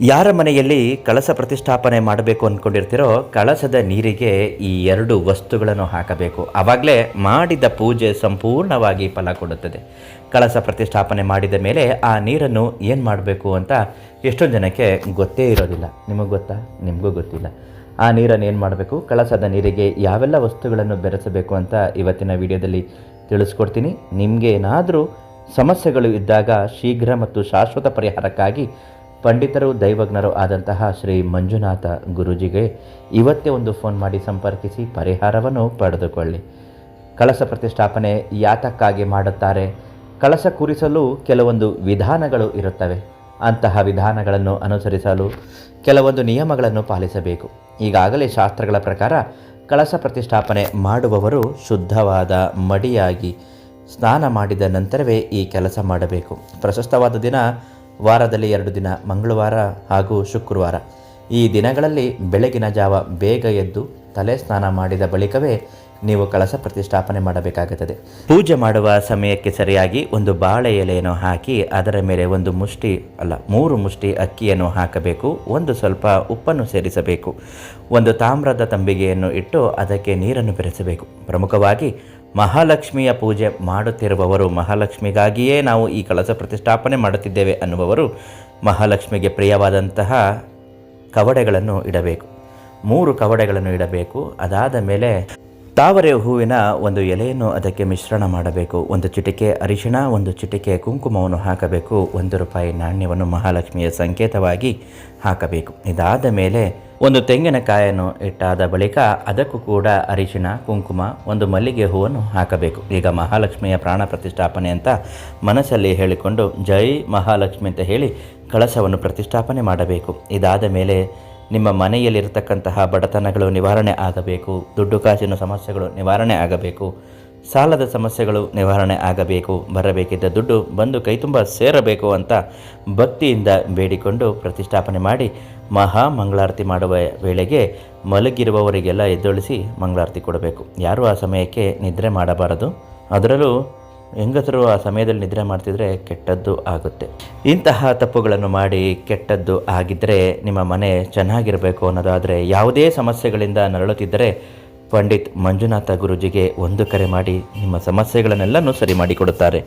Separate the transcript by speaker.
Speaker 1: ಯಾರ ಮನೆಯಲ್ಲಿ ಕಳಸ ಪ್ರತಿಷ್ಠಾಪನೆ ಮಾಡಬೇಕು ಅಂದ್ಕೊಂಡಿರ್ತೀರೋ ಕಳಸದ ನೀರಿಗೆ ಈ ಎರಡು ವಸ್ತುಗಳನ್ನು ಹಾಕಬೇಕು. ಆವಾಗಲೇ ಮಾಡಿದ ಪೂಜೆ ಸಂಪೂರ್ಣವಾಗಿ ಫಲ ಕೊಡುತ್ತದೆ. ಕಳಸ ಪ್ರತಿಷ್ಠಾಪನೆ ಮಾಡಿದ ಮೇಲೆ ಆ ನೀರನ್ನು ಏನು ಮಾಡಬೇಕು ಅಂತ ಎಷ್ಟೊಂದು ಜನಕ್ಕೆ ಗೊತ್ತೇ ಇರೋದಿಲ್ಲ. ನಿಮಗೆ ಗೊತ್ತಾ? ನಿಮಗೂ ಗೊತ್ತಿಲ್ಲ. ಆ ನೀರನ್ನು ಏನು ಮಾಡಬೇಕು? ಕಳಸದ ನೀರಿಗೆ ಯಾವೆಲ್ಲ ವಸ್ತುಗಳನ್ನು ಬೆರೆಸಬೇಕು ಅಂತ ಇವತ್ತಿನ ವಿಡಿಯೋದಲ್ಲಿ ತಿಳಿಸ್ಕೊಡ್ತೀನಿ. ನಿಮಗೆ ಏನಾದರೂ ಸಮಸ್ಯೆಗಳು ಇದ್ದಾಗ ಶೀಘ್ರ ಮತ್ತು ಶಾಶ್ವತ ಪರಿಹಾರಕ್ಕಾಗಿ ಪಂಡಿತರು, ದೈವಜ್ಞರು ಆದಂತಹ ಶ್ರೀ ಮಂಜುನಾಥ ಗುರುಜಿಗೆ ಇವತ್ತೇ ಒಂದು ಫೋನ್ ಮಾಡಿ ಸಂಪರ್ಕಿಸಿ ಪರಿಹಾರವನ್ನು ಪಡೆದುಕೊಳ್ಳಿ. ಕಳಸ ಪ್ರತಿಷ್ಠಾಪನೆ ಯಾತಕ್ಕಾಗಿ ಮಾಡುತ್ತಾರೆ? ಕಳಸ ಕೂರಿಸಲು ಕೆಲವೊಂದು ವಿಧಾನಗಳು ಇರುತ್ತವೆ. ಅಂತಹ ವಿಧಾನಗಳನ್ನು ಅನುಸರಿಸಲು ಕೆಲವೊಂದು ನಿಯಮಗಳನ್ನು ಪಾಲಿಸಬೇಕು. ಈಗಾಗಲೇ ಶಾಸ್ತ್ರಗಳ ಪ್ರಕಾರ ಕಳಸ ಪ್ರತಿಷ್ಠಾಪನೆ ಮಾಡುವವರು ಶುದ್ಧವಾದ ಮಡಿಯಾಗಿ ಸ್ನಾನ ಮಾಡಿದ ನಂತರವೇ ಈ ಕೆಲಸ ಮಾಡಬೇಕು. ಪ್ರಶಸ್ತವಾದ ದಿನ ವಾರದಲ್ಲಿ ಎರಡು ದಿನ, ಮಂಗಳವಾರ ಹಾಗೂ ಶುಕ್ರವಾರ. ಈ ದಿನಗಳಲ್ಲಿ ಬೆಳಗಿನ ಜಾವ ಬೇಗ ಎದ್ದು ತಲೆ ಸ್ನಾನ ಮಾಡಿದ ಬಳಿಕವೇ ನೀವು ಕಳಸ ಪ್ರತಿಷ್ಠಾಪನೆ ಮಾಡಬೇಕಾಗುತ್ತದೆ. ಪೂಜೆ ಮಾಡುವ ಸಮಯಕ್ಕೆ ಸರಿಯಾಗಿ ಒಂದು ಬಾಳೆ ಎಲೆಯನ್ನು ಹಾಕಿ ಅದರ ಮೇಲೆ ಒಂದು ಮುಷ್ಟಿ ಅಲ್ಲ, ಮೂರು ಮುಷ್ಟಿ ಅಕ್ಕಿಯನ್ನು ಹಾಕಬೇಕು, ಒಂದು ಸ್ವಲ್ಪ ಉಪ್ಪನ್ನು ಸೇರಿಸಬೇಕು, ಒಂದು ತಾಮ್ರದ ತಂಬಿಗೆಯನ್ನು ಇಟ್ಟು ಅದಕ್ಕೆ ನೀರನ್ನು ಬೆರೆಸಬೇಕು. ಪ್ರಮುಖವಾಗಿ ಮಹಾಲಕ್ಷ್ಮಿಯ ಪೂಜೆ ಮಾಡುತ್ತಿರುವವರು ಮಹಾಲಕ್ಷ್ಮಿಗಾಗಿಯೇ ನಾವು ಈ ಕಳಸ ಪ್ರತಿಷ್ಠಾಪನೆ ಮಾಡುತ್ತಿದ್ದೇವೆ ಅನ್ನುವವರು ಮಹಾಲಕ್ಷ್ಮಿಗೆ ಪ್ರಿಯವಾದಂತಹ ಕವಡೆಗಳನ್ನು ಇಡಬೇಕು. ಮೂರು ಕವಡೆಗಳನ್ನು ಇಡಬೇಕು. ಅದಾದ ಮೇಲೆ ತಾವರೆ ಹೂವಿನ ಒಂದು ಎಲೆಯನ್ನು ಅದಕ್ಕೆ ಮಿಶ್ರಣ ಮಾಡಬೇಕು. ಒಂದು ಚಿಟಿಕೆ ಅರಿಶಿಣ, ಒಂದು ಚಿಟಿಕೆ ಕುಂಕುಮವನ್ನು ಹಾಕಬೇಕು. ಒಂದು ರೂಪಾಯಿ ನಾಣ್ಯವನ್ನು ಮಹಾಲಕ್ಷ್ಮಿಯ ಸಂಕೇತವಾಗಿ ಹಾಕಬೇಕು. ಇದಾದ ಮೇಲೆ ಒಂದು ತೆಂಗಿನಕಾಯನ್ನು ಇಟ್ಟಾದ ಬಳಿಕ ಅದಕ್ಕೂ ಕೂಡ ಅರಿಶಿಣ ಕುಂಕುಮ, ಒಂದು ಮಲ್ಲಿಗೆ ಹೂವನ್ನು ಹಾಕಬೇಕು. ಈಗ ಮಹಾಲಕ್ಷ್ಮಿಯ ಪ್ರಾಣ ಪ್ರತಿಷ್ಠಾಪನೆ ಅಂತ ಮನಸ್ಸಲ್ಲಿ ಹೇಳಿಕೊಂಡು ಜೈ ಮಹಾಲಕ್ಷ್ಮಿ ಅಂತ ಹೇಳಿ ಕಳಸವನ್ನು ಪ್ರತಿಷ್ಠಾಪನೆ ಮಾಡಬೇಕು. ಇದಾದ ಮೇಲೆ ನಿಮ್ಮ ಮನೆಯಲ್ಲಿರತಕ್ಕಂತಹ ಬಡತನಗಳು ನಿವಾರಣೆ ಆಗಬೇಕು, ದುಡ್ಡು, ಕಾಸಿನ ಸಮಸ್ಯೆಗಳು ನಿವಾರಣೆ ಆಗಬೇಕು. ಸಾಲದ ಸಮಸ್ಯೆಗಳು ನಿವಾರಣೆ ಆಗಬೇಕು, ಬರಬೇಕಿದ್ದ ದುಡ್ಡು ಬಂದು ಕೈ ತುಂಬ ಸೇರಬೇಕು ಅಂತ ಭಕ್ತಿಯಿಂದ ಬೇಡಿಕೊಂಡು ಪ್ರತಿಷ್ಠಾಪನೆ ಮಾಡಿ ಮಹಾ ಮಂಗಳಾರತಿ ಮಾಡುವ ವೇಳೆಗೆ ಮಲಗಿರುವವರಿಗೆಲ್ಲ ಎದ್ದೊಳಿಸಿ ಮಂಗಳಾರತಿ ಕೊಡಬೇಕು. ಯಾರೂ ಆ ಸಮಯಕ್ಕೆ ನಿದ್ರೆ ಮಾಡಬಾರದು? ಅದರಲ್ಲೂ ಹೆಂಗಸರು ಆ ಸಮಯದಲ್ಲಿ ನಿದ್ರೆ ಮಾಡ್ತಿದ್ರೆ ಕೆಟ್ಟದ್ದು ಆಗುತ್ತೆ. ಇಂತಹ ತಪ್ಪುಗಳನ್ನು ಮಾಡಿ ಕೆಟ್ಟದ್ದು ಆಗಿದ್ದರೆ ನಿಮ್ಮ ಮನೆ ಚೆನ್ನಾಗಿರಬೇಕು ಅನ್ನೋದಾದರೆ ಯಾವುದೇ ಸಮಸ್ಯೆಗಳಿಂದ ನರಳುತ್ತಿದ್ದರೆ ಪಂಡಿತ್ ಮಂಜುನಾಥ ಗುರುಜಿಗೆ ಒಂದು ಕರೆ ಮಾಡಿ ನಿಮ್ಮ ಸಮಸ್ಯೆಗಳನ್ನೆಲ್ಲನೂ ಸರಿ ಮಾಡಿಕೊಡುತ್ತಾರೆ.